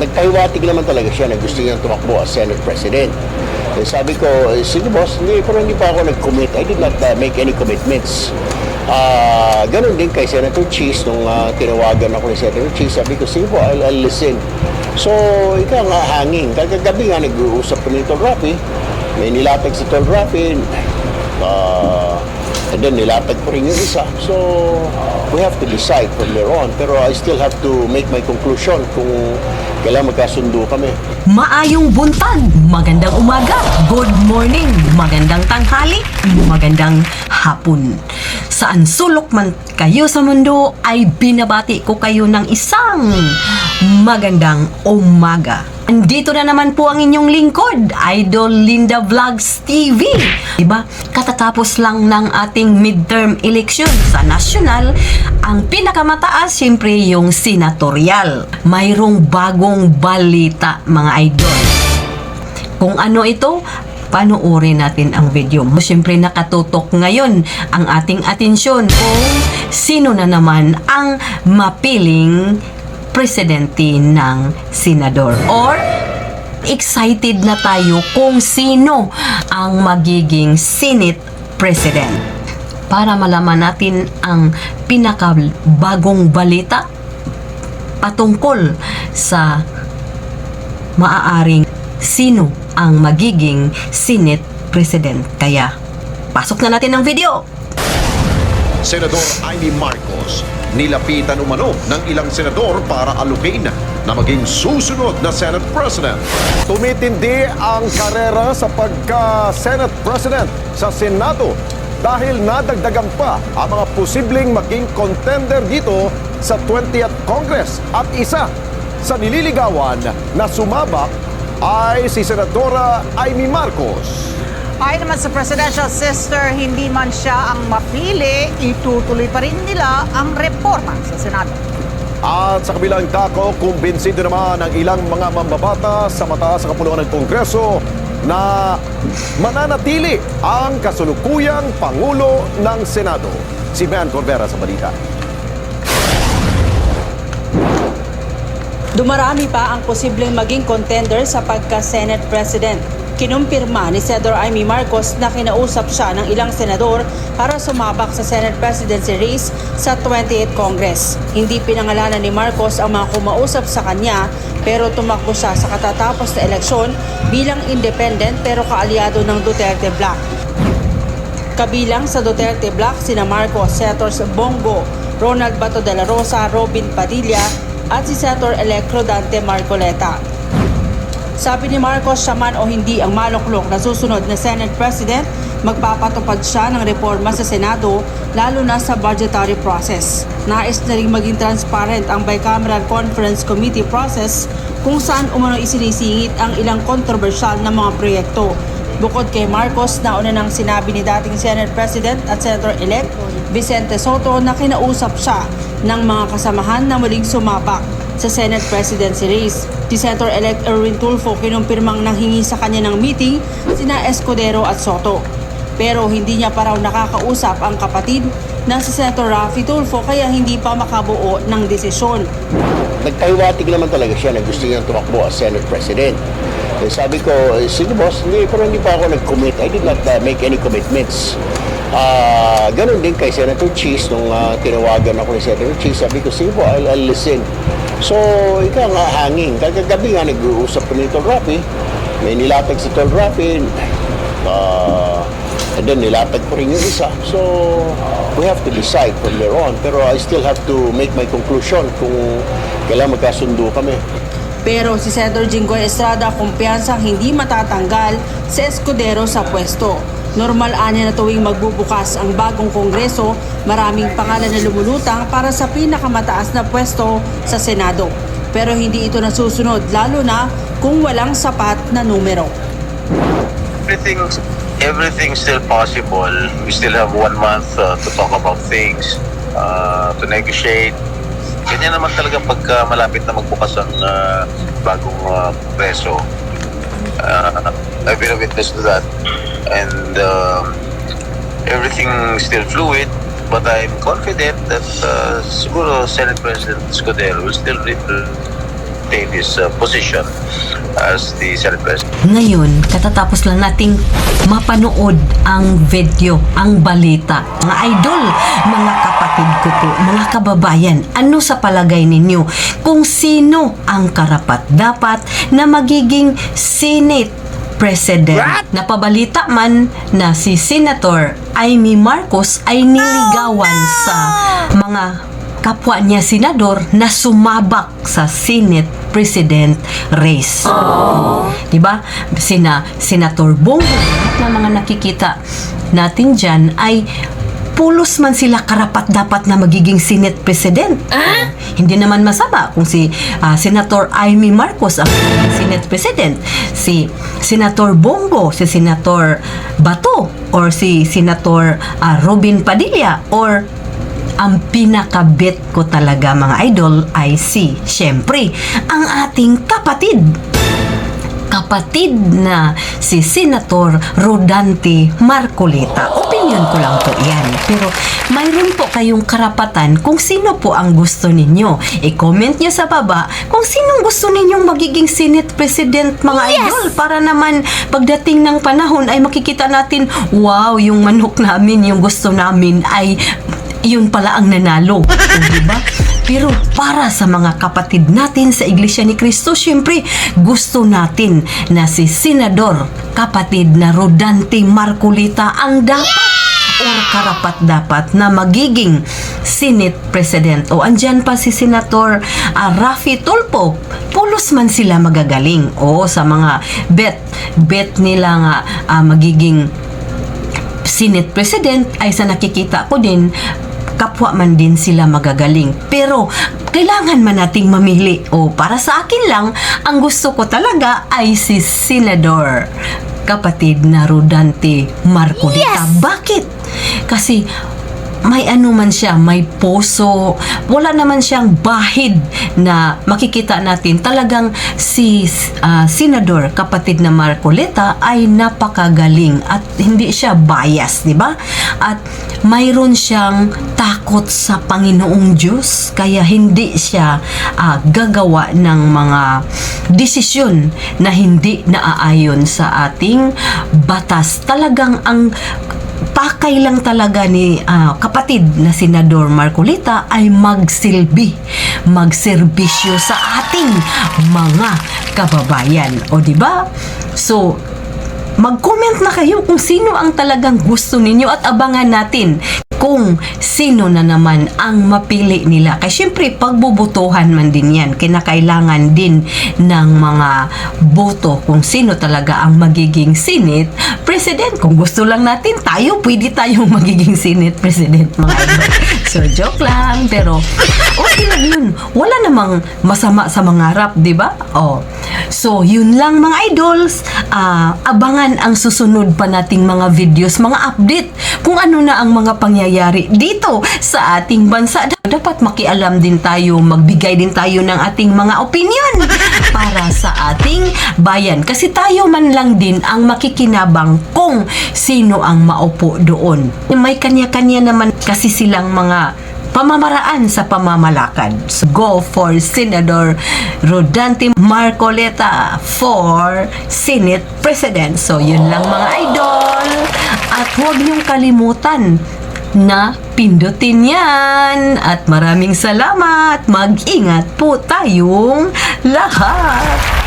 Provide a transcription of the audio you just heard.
nagpahiwatig naman talaga siya na gusto niyang tumakbo as Senate President. Eh, sabi ko, eh, sige boss, hindi, pero hindi pa ako nag-commit. I did not uh, make any commitments. Ah, ganun din kay Senator Cheese nung ah, tinawagan ako ni Senator Cheese, sabi ko, sige po, I'll, I'll listen. So, ikaw nga hanging. Kagagabi nga nag-uusap kami ni Tol Rafi. May nilatag si Tol Rafi. Ah, and then nilatag ko rin yung isa. So, we have to decide from there on. Pero I still have to make my conclusion kung kailan magkasundo kami. Maayong buntag, magandang umaga, good morning, magandang tanghali, magandang hapon. Saan sulok man kayo sa mundo ay binabati ko kayo ng isang magandang umaga. Andito na naman po ang inyong lingkod, Idol Linda Vlogs TV. Diba? Katatapos lang ng ating midterm election sa national, ang pinakamataas siyempre yung senatorial. Mayroong bagong balita mga idol. Kung ano ito, panoorin natin ang video. Siyempre nakatutok ngayon ang ating atensyon kung sino na naman ang mapiling presidente ng senador. Or excited na tayo kung sino ang magiging Senate President. Para malaman natin ang pinakabagong balita patungkol sa maaaring sino ang magiging Senate President. Kaya, pasok na natin ang video! Senador Amy Marcos nilapitan umano ng ilang senador para alukin na maging susunod na Senate President. Tumitindi ang karera sa pagka-Senate President sa Senado dahil nadagdagan pa ang mga posibleng maging contender dito sa 20th Congress. At isa sa nililigawan na sumabak ay si Senadora Amy Marcos. Ayon naman sa presidential sister, hindi man siya ang mapili, itutuloy pa rin nila ang reforma sa Senado. At sa kabilang dako, kumbinsido naman ang ilang mga mambabata sa mataas sa kapulungan ng Kongreso na mananatili ang kasulukuyang Pangulo ng Senado. Si Man Corbera sa balita. Dumarami pa ang posibleng maging contender sa pagka-Senate President. Kinumpirma ni Senador Amy Marcos na kinausap siya ng ilang senador para sumabak sa Senate presidency race sa 28th Congress. Hindi pinangalanan ni Marcos ang mga kumausap sa kanya pero tumakbo siya sa katatapos na eleksyon bilang independent pero kaalyado ng Duterte Black. Kabilang sa Duterte Black sina Marcos, Senators Bongo, Ronald Bato de la Rosa, Robin Padilla at si Senator-elect Rodante Marcoleta. Sabi ni Marcos, siya man o hindi ang maluklok na susunod na Senate President, magpapatupad siya ng reforma sa Senado, lalo na sa budgetary process. Nais na rin maging transparent ang Bicameral Conference Committee process kung saan umano isinisingit ang ilang kontrobersyal na mga proyekto. Bukod kay Marcos, nauna nang sinabi ni dating Senate President at Senator-elect Vicente Soto na kinausap siya ng mga kasamahan na muling sumabak sa Senate presidency race. Si Senator-elect Erwin Tulfo kinumpirmang nanghingi sa kanya ng meeting sina Escudero at Soto. Pero hindi niya pa raw nakakausap ang kapatid na si Senator Raffy Tulfo kaya hindi pa makabuo ng desisyon. Nagpahiwatig naman talaga siya na gusto niyang tumakbo as Senate President. Eh, sabi ko, eh, sige boss, hindi, pero hindi pa ako nag-commit. I did not uh, make any commitments. Ah, ganun din kay Senator Cheese nung ah, tinawagan ako ni Senator Cheese, sabi ko, sige po, I'll, I'll listen. So, ikaw nga hanging. Kagagabi nga nag-uusap kami ni Tol Rafi. May nilatag si Tol Rafi. Ah, and then nilatag ko rin yung isa. So, we have to decide from there on. Pero I still have to make my conclusion kung kailan magkasundo kami. Pero si Senator Jinggoy Estrada kumpiyansang hindi matatanggal si Escudero sa pwesto. Normal anya na tuwing magbubukas ang bagong kongreso, maraming pangalan na lumulutang para sa pinakamataas na pwesto sa Senado. Pero hindi ito nasusunod lalo na kung walang sapat na numero. everything's everything's still possible. We still have one month uh, to talk about things, uh, to negotiate. Ganyan naman talaga pagka malapit na magbukas ang uh, bagong uh, preso. Uh, I've been a witness to that. And um, everything still fluid, but I'm confident that uh, siguro Senate President Scudero will still re- maintain his uh, position as the Senate President. Ngayon, katatapos lang nating mapanood ang video, ang balita. Mga idol, mga kapatid ko po, mga kababayan, ano sa palagay ninyo kung sino ang karapat dapat na magiging Senate President. Napabalita man na si Senator Amy Marcos ay niligawan sa mga kapwa niya senador na sumabak sa Senate President race. Di ba? Sina Senator Bongo lahat ng mga nakikita natin diyan ay pulos man sila karapat dapat na magiging Senate President. Hindi naman masama kung si ah, Senator Amy Marcos ang Senate President, si Senator Bongo, si Senator Bato, or si Senator ah, Robin Padilla, or ang pinakabit ko talaga mga idol ay si, syempre, ang ating kapatid kapatid na si Senator Rodante Marcoleta. Opinion ko lang po yan. Pero mayroon po kayong karapatan kung sino po ang gusto ninyo. I-comment nyo sa baba kung sinong gusto ninyong magiging Senate President mga idol para naman pagdating ng panahon ay makikita natin, wow, yung manok namin, yung gusto namin ay yun pala ang nanalo. O, diba? Pero para sa mga kapatid natin sa Iglesia ni Cristo, syempre gusto natin na si Senador, kapatid na Rodante Marcolita ang dapat or karapat dapat na magiging Senate President. O andyan pa si Senator ah, Rafi Tulfo. Pulos man sila magagaling. O sa mga bet, bet nila nga ah, magiging Senate President ay sa nakikita ko din kapwa man din sila magagaling. Pero kailangan man nating mamili. O para sa akin lang, ang gusto ko talaga ay si Senador kapatid na Rodante Marcolita. Bakit? Kasi may ano man siya, may poso, wala naman siyang bahid na makikita natin. Talagang si ah, Senador, kapatid na Marcoleta, ay napakagaling at hindi siya bias, di ba? At mayroon siyang takot sa Panginoong Diyos, kaya hindi siya ah, gagawa ng mga desisyon na hindi naaayon sa ating batas. Talagang ang pakay lang talaga ni ah, kapatid na Senador Marcolita ay magsilbi, magserbisyo sa ating mga kababayan. O di ba? So, mag-comment na kayo kung sino ang talagang gusto ninyo at abangan natin kung sino na naman ang mapili nila. Kasi syempre, pagbubutuhan man din yan, kinakailangan din ng mga boto kung sino talaga ang magiging Senate President. Kung gusto lang natin, tayo, pwede tayong magiging Senate President, mga. So, joke lang. Pero, okay lang yun. Wala namang masama sa mangarap, di ba? Oh. So, yun lang mga idols. Ah, abangan ang susunod pa nating mga videos, mga update kung ano na ang mga pangyayari dito sa ating bansa. Dapat makialam din tayo, magbigay din tayo ng ating mga opinion para sa ating bayan. Kasi tayo man lang din ang makikinabang kung sino ang maupo doon. May kanya-kanya naman kasi silang mga pamamaraan sa pamamalakad. So, go for Senador Rodante Marcoleta for Senate President. So, yun lang mga idol. At huwag niyong kalimutan na pindutin yan. At maraming salamat. Mag-ingat po tayong lahat.